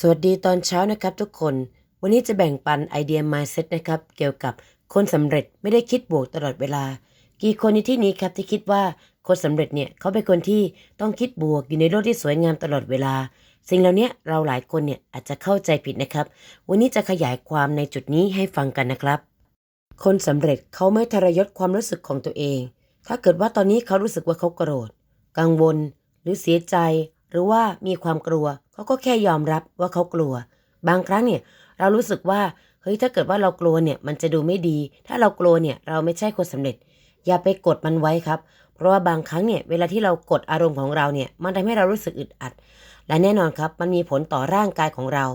สวัสดีตอนเช้านะครับทุกคน วันนี้จะแบ่งปันไอเดีย mindset นะครับ เกี่ยวกับคนสำเร็จไม่ได้คิดบวกตลอดเวลา กี่คนในที่นี้ครับที่คิดว่าคนสำเร็จเนี่ยเขาเป็นคนที่ต้องคิดบวกอยู่ในโลกที่สวยงามตลอดเวลา สิ่งเหล่านี้เราหลายคนเนี่ยอาจจะเข้าใจผิดนะครับ วันนี้จะขยายความในจุดนี้ให้ฟังกันนะครับ คนสำเร็จเขาไม่ทรยศความรู้สึกของตัวเอง ถ้าเกิดว่าตอนนี้เขารู้สึกว่าเขาโกรธ กังวล หรือเสียใจ รือว่ามีความกลัวเขาก็แค่ยอมรับว่าเขากลัว บางครั้งเนี่ยเรารู้สึกว่าเฮ้ยถ้าเกิดว่าเรากลัวเนี่ยมันจะดูไม่ดี ถ้าเรากลัวเนี่ยเราไม่ใช่คนสำเร็จ อย่าไปกดมันไว้ครับ เพราะว่าบางครั้งเนี่ยเวลาที่เรากดอารมณ์ของเราเนี่ยมันทำให้เรารู้สึกอึดอัด และแน่นอนครับมันมีผลต่อร่างกายของเรา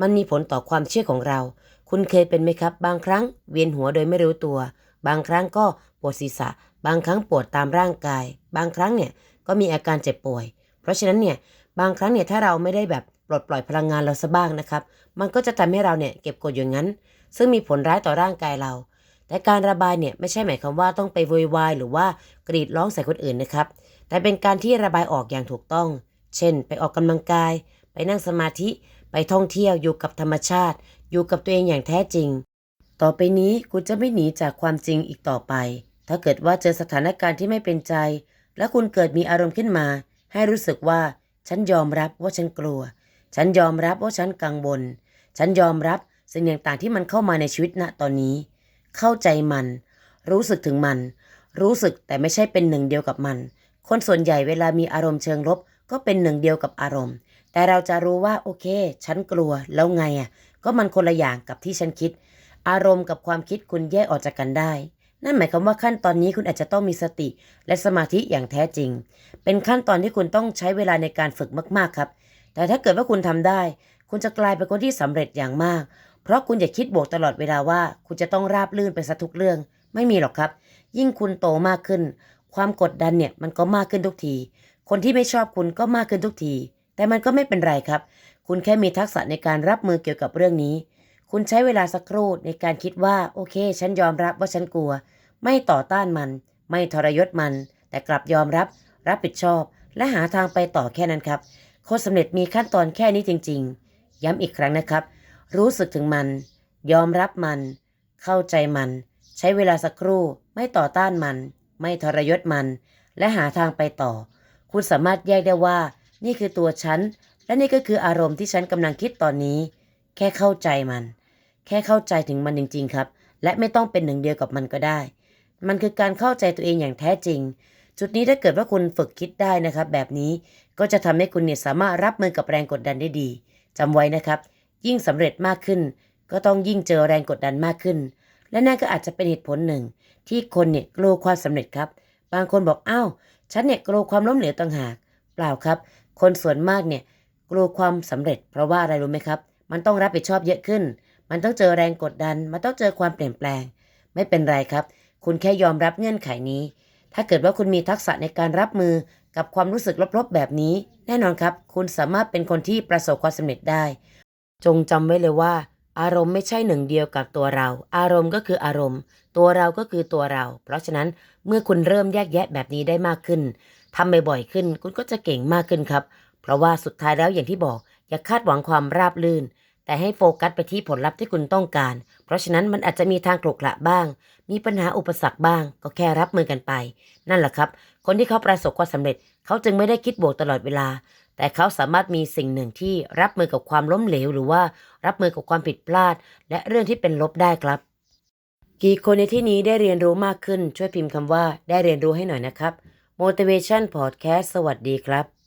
มันมีผลต่อความเชื่อของเรา คุณเคยเป็นไหมครับ บางครั้งเวียนหัวโดยไม่รู้ตัว บางครั้งก็ปวดศีรษะ บางครั้งปวดตามร่างกาย บางครั้งเนี่ยก็มีอาการเจ็บป่วย เพราะฉะนั้นเนี่ยบางครั้งเนี่ยถ้าเราไม่ได้แบบปลดปล่อยพลังงานเราซะบ้างนะครับ มันก็จะทำให้เราเนี่ยเก็บกดอย่างนั้น ซึ่งมีผลร้ายต่อร่างกายเรา แต่การระบายเนี่ยไม่ใช่หมายความว่าต้องไปโวยวายหรือว่ากรีดร้องใส่คนอื่นนะครับ แต่เป็นการที่ระบายออกอย่างถูกต้อง เช่น ไปออกกำลังกาย ไปนั่งสมาธิ ไปท่องเที่ยวอยู่กับธรรมชาติ อยู่กับตัวเองอย่างแท้จริง ต่อไปนี้คุณจะไม่หนีจากความจริงอีกต่อไป ถ้าเกิดว่าเจอสถานการณ์ที่ไม่เป็นใจ แล้วคุณเกิดมีอารมณ์ขึ้นมา ให้รู้สึกว่าฉันยอมรับว่าฉันกลัว ฉันยอมรับว่าฉันกังวล ฉันยอมรับสิ่งต่างๆที่มันเข้ามาในชีวิตณตอนนี้ เข้าใจมัน รู้สึกถึงมัน รู้สึกแต่ไม่ใช่เป็นหนึ่งเดียวกับมัน คนส่วนใหญ่เวลามีอารมณ์เชิงลบ ก็เป็นหนึ่งเดียวกับอารมณ์ แต่เราจะรู้ว่าโอเค ฉันกลัวแล้วไงอะ ก็มันคนละอย่างกับที่ฉันคิด อารมณ์กับความคิดคุณแยกออกจากกันได้ นั่นหมายความว่าขั้นตอนนี้คุณอาจจะต้องมีสติ และสมาธิอย่างแท้จริง เป็นขั้นตอนที่คุณต้องใช้เวลาในการฝึกมาก ๆ ครับ แต่ถ้าเกิดว่าคุณทำได้ คุณจะกลายเป็นคนที่สำเร็จอย่างมาก เพราะคุณอย่าคิดบวกตลอดเวลาว่า คุณจะต้องราบลื่นไปซะทุกเรื่อง ไม่มีหรอกครับ ยิ่งคุณโตมากขึ้น ความกดดันเนี่ยมันก็มากขึ้นทุกที คนที่ไม่ชอบคุณก็มากขึ้นทุกที แต่มันก็ไม่เป็นไรครับ คุณแค่มีทักษะในการรับมือเกี่ยวกับเรื่องนี้ คุณใช้เวลาสักครู่ในการคิดว่า โอเค ฉันยอมรับว่าฉันกลัว ไม่ต่อต้านมัน ไม่ทรยศมัน แต่กลับยอมรับ รับผิดชอบ และหาทางไปต่อแค่นั้นครับ โคนสำเร็จมีขั้นตอนแค่นี้จริง ๆ ย้ำอีกครั้งนะครับ รู้สึกถึงมัน ยอมรับมัน เข้าใจมัน ใช้เวลาสักครู่ ไม่ต่อต้านมัน ไม่ทรยศมัน และหาทางไปต่อ คุณสามารถแยกได้ว่า นี่คือตัวฉัน และนี่ก็คืออารมณ์ที่ฉันกำลังคิดตอนนี้ แค่เข้าใจมัน แค่เข้าใจถึงมันจริง ๆ ครับ และไม่ต้องเป็นหนึ่งเดียวกับมันก็ได้ มันคือการเข้าใจตัวเองอย่างแท้จริง จุดนี้ถ้าเกิดว่าคุณฝึกคิดได้นะครับ แบบนี้ก็จะทำให้คุณเนี่ยสามารถรับมือกับแรงกดดันได้ดีจำไว้นะครับ ยิ่งสำเร็จมากขึ้น ก็ต้องยิ่งเจอแรงกดดันมากขึ้น และนั่นก็อาจจะเป็นเหตุผลหนึ่ง ที่คนเนี่ยกลัวความสำเร็จครับ บางคนบอกอ้าวฉันเนี่ยกลัวความล้มเหลวต่างหาก เปล่าครับ คนส่วนมากเนี่ยกลัวความสำเร็จ เพราะว่าอะไรรู้ไหมครับ มันต้องรับผิดชอบเยอะขึ้น มันต้องเจอแรงกดดัน มันต้องเจอความเปลี่ยนแปลง ไม่เป็นไรครับ คุณแค่ยอมรับเงื่อนไขนี้ ถ้าเกิดว่าคุณมีทักษะในการรับมือกับความรู้สึกลบๆแบบนี้ แน่นอนครับ คุณสามารถเป็นคนที่ประสบความสำเร็จได้ จงจำไว้เลยว่า อารมณ์ไม่ใช่หนึ่งเดียวกับตัวเรา อารมณ์ก็คืออารมณ์ ตัวเราก็คือตัวเรา เพราะฉะนั้นเมื่อคุณเริ่มแยกแยะแบบนี้ได้มากขึ้นทำบ่อยๆขึ้น คุณก็จะเก่งมากขึ้นครับ เพราะว่าสุดท้ายแล้วอย่างที่บอก อย่าคาดหวังความราบรื่น แต่ให้โฟกัสไปที่ผลลัพธ์ที่คุณต้องการ เพราะฉะนั้นมันอาจจะมีทางขรุขระบ้าง มีปัญหาอุปสรรคบ้าง ก็แค่รับมือกันไป นั่นแหละครับ คนที่เขาประสบความสำเร็จ เขาจึงไม่ได้คิดบวกตลอดเวลา แต่เขาสามารถมีสิ่งหนึ่งที่รับมือกับความล้มเหลว หรือว่ารับมือกับความผิดพลาด และเรื่องที่เป็นลบได้ครับ กี่คนในที่นี้ได้เรียนรู้มากขึ้น ช่วยพิมพ์คำว่าได้เรียนรู้ให้หน่อยนะครับ motivation podcast สวัสดีครับ